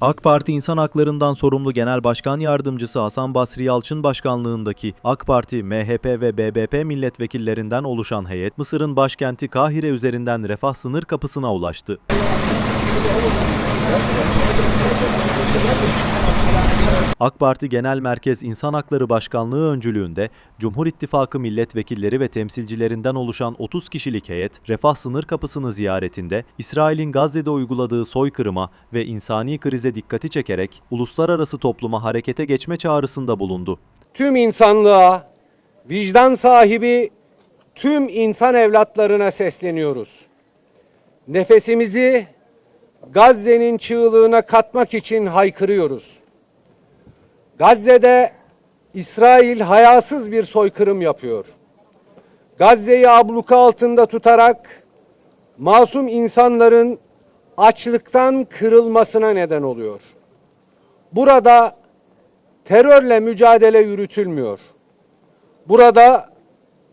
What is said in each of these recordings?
AK Parti İnsan Haklarından sorumlu Genel Başkan Yardımcısı Hasan Basri Yalçın başkanlığındaki AK Parti, MHP ve BBP milletvekillerinden oluşan heyet Mısır'ın başkenti Kahire üzerinden Refah sınır kapısına ulaştı. AK Parti Genel Merkez İnsan Hakları Başkanlığı öncülüğünde Cumhur İttifakı milletvekilleri ve temsilcilerinden oluşan 30 kişilik heyet Refah sınır kapısını ziyaretinde İsrail'in Gazze'de uyguladığı soykırıma ve insani krize dikkati çekerek uluslararası topluma harekete geçme çağrısında bulundu. tüm insanlığa, vicdan sahibi tüm insan evlatlarına sesleniyoruz. Nefesimizi Gazze'nin çığlığına katmak için haykırıyoruz. Gazze'de İsrail hayasız bir soykırım yapıyor. Gazze'yi abluka altında tutarak masum insanların açlıktan kırılmasına neden oluyor. Burada terörle mücadele yürütülmüyor. Burada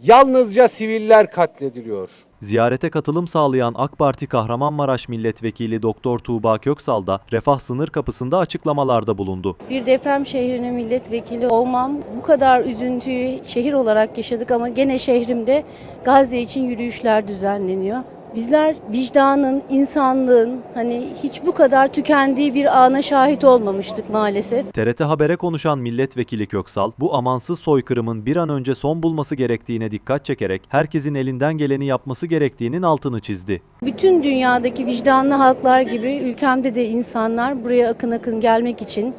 yalnızca siviller katlediliyor. Ziyarete katılım sağlayan AK Parti Kahramanmaraş Milletvekili Doktor Tuğba Köksal da Refah sınır kapısında açıklamalarda bulundu. Bir deprem şehrinin milletvekili olmam bu kadar üzüntüyü şehir olarak yaşadık ama gene şehrimde Gazze için yürüyüşler düzenleniyor. Bizler vicdanın, insanlığın hani hiç bu kadar tükendiği bir ana şahit olmamıştık maalesef. TRT Haber'e konuşan milletvekili Köksal, bu amansız soykırımın bir an önce son bulması gerektiğine dikkat çekerek herkesin elinden geleni yapması gerektiğinin altını çizdi. Bütün dünyadaki vicdanlı halklar gibi ülkemde de insanlar buraya akın akın gelmek için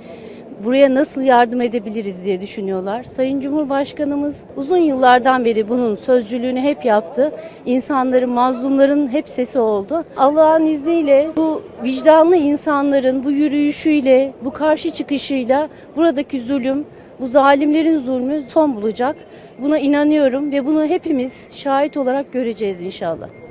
buraya nasıl yardım edebiliriz diye düşünüyorlar. Sayın Cumhurbaşkanımız uzun yıllardan beri bunun sözcülüğünü hep yaptı. İnsanların, mazlumların hep sesi oldu. Allah'ın izniyle bu vicdanlı insanların bu yürüyüşüyle, bu karşı çıkışıyla buradaki zulüm, bu zalimlerin zulmü son bulacak. Buna inanıyorum ve bunu hepimiz şahit olarak göreceğiz inşallah.